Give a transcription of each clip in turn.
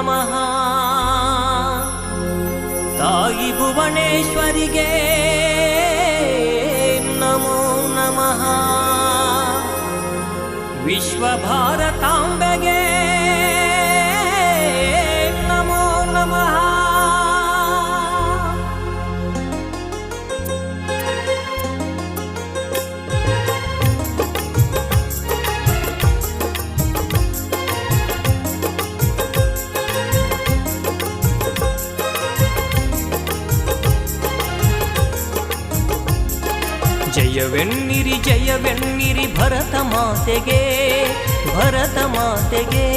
ನಮಃ. ತಾಯಿ ಭುವನೇಶ್ವರಿಗೆ ನಮೋ ನಮಃ. ವಿಶ್ವಭಾರತಾಂಬೆಗೆ ಜಯವೆನ್ನಿರಿ ಜಯವೆನ್ನಿರಿ ಭರತ ಮಾತೆಗೆ ಭರತ ಮಾತೆಗೆ.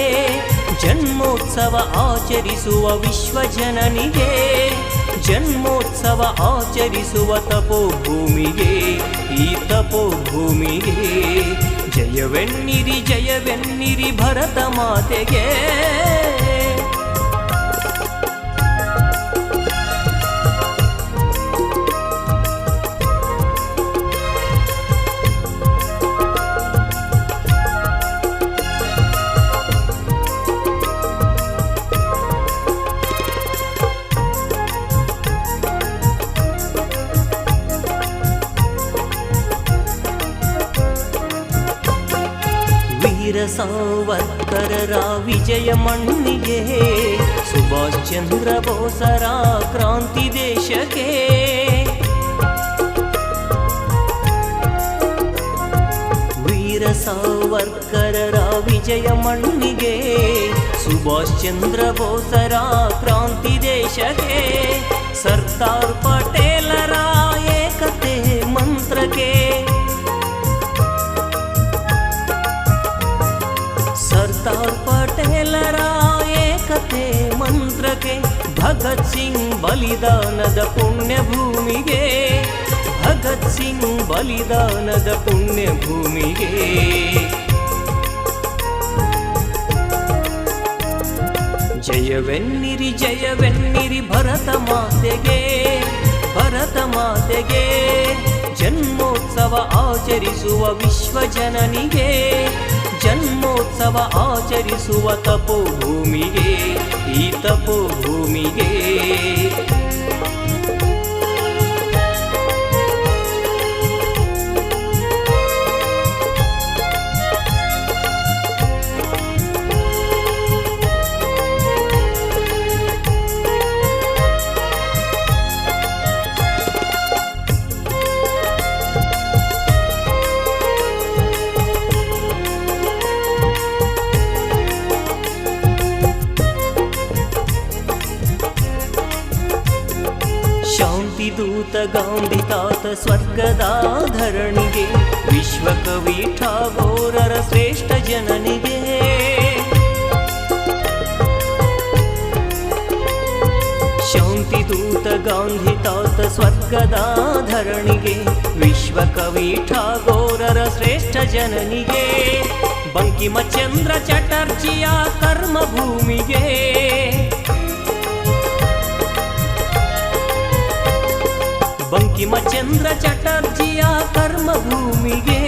ಜನ್ಮೋತ್ಸವ ಆಚರಿಸುವ ವಿಶ್ವಜನನಿಗೆ, ಜನ್ಮೋತ್ಸವ ಆಚರಿಸುವ ತಪೋಭೂಮಿಗೆ, ಈ ತಪೋಭೂಮಿಗೆ. ಜಯವೆನ್ನಿರಿ ಜಯವೆನ್ನಿರಿ ಭರತ ಮಾತೆಗೆ. ವೀರ ಸಾವರ್ಕರರ ವಿಜಯ ಮಣ್ಣಿಗೆ. ಸುಭಾಷ್ ಚಂದ್ರ ಬೋಸರ ಕ್ರಾಂತಿ ದೇಶಕ್ಕೆ. ವೀರ ಸಾವರ್ಕರರ ವಿಜಯ ಮಣ್ಣಿಗೆ. ಸುಭಾಷ್ ಚಂದ್ರ ಬೋಸರ ಕ್ರಾಂತಿ ದೇಶಕ್ಕೆ. ಸರ್ದಾರ್ ಪಟೇಲರ ಭಗತ್ ಸಿಂಗ್ ಬಲಿದಾನದ ಪುಣ್ಯ ಭೂಮಿಗೆ ಭಗತ್ ಸಿಂಗ್ ಬಲಿದಾನದ ಪುಣ್ಯ ಭೂಮಿಗೆ ಜಯವೆನ್ನಿರಿ ಜಯವೆನ್ನಿರಿ ಭರತ ಮಾತೆಗೆ ಭರತ ಮಾತೆಗೆ. ಜನ್ಮೋತ್ಸವ ಆಚರಿಸುವ ವಿಶ್ವ ಜನನಿಗೆ ಜನ್ಮೋತ್ಸವ ಆಚರಿಸುವ ತಪೋಭೂಮಿಗೆ. ಈ ತಪೋಭೂಮಿಗೆ ದೂತ ಗಾಂಬಿತಾತ ಸ್ವರ್ಗದ ಧರಣಿಗೆ, ವಿಶ್ವಕವಿ ಠಾಗೋರರ ಶ್ರೇಷ್ಠ ಜನನಿಗೆ. ಶಾಂತಿ ದೂತ, ಗಾಂಧಿ ತಾತ, ಸ್ವರ್ಗದ ಧರಣಿಗೆ, ವಿಶ್ವಕವಿ ಠಾಗೋರರ ಶ್ರೇಷ್ಠ ಜನನಿಗೆ. ಬಂಕಿಮಚಂದ್ರ ಚಟರ್ಜಿಯ ಕರ್ಮಭೂಮಿಗೆ. ಬಂಕಿಮಚಂದ್ರ ಚಟರ್ಜಿಯ ಕರ್ಮಭೂಮಿಗೆ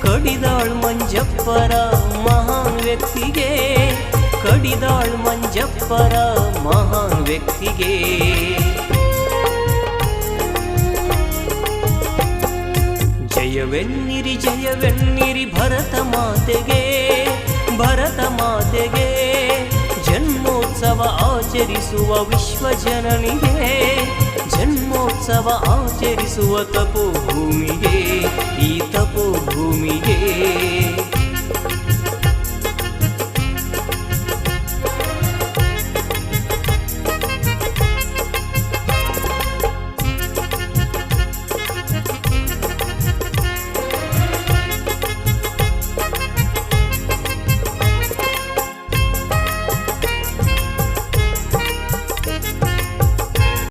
ಕಡಿದಾಳ್ ಮಂಜಪ್ಪರ ಮಹಾನ್ ವ್ಯಕ್ತಿಗೆ, ಕಡಿದಾಳ್ ಮಂಜಪ್ಪರ ಮಹಾನ್ ವ್ಯಕ್ತಿಗೆ. ಜಯವೆನ್ನಿರಿ ಜಯವೆನ್ನಿರಿ ಭರತ ಮಾತೆಗೆ ಭರತ ಮಾತೆಗೆ, ಜನ್ಮೋತ್ಸವ ಆಚರಿಸುವ ವಿಶ್ವಜನನಿಗೆ ಜನ್ಮೋತ್ಸವ ಆಚರಿಸುವ ತಪೋಭೂಮಿಗೆ ಈ ತಪೋಭೂಮಿಗೆ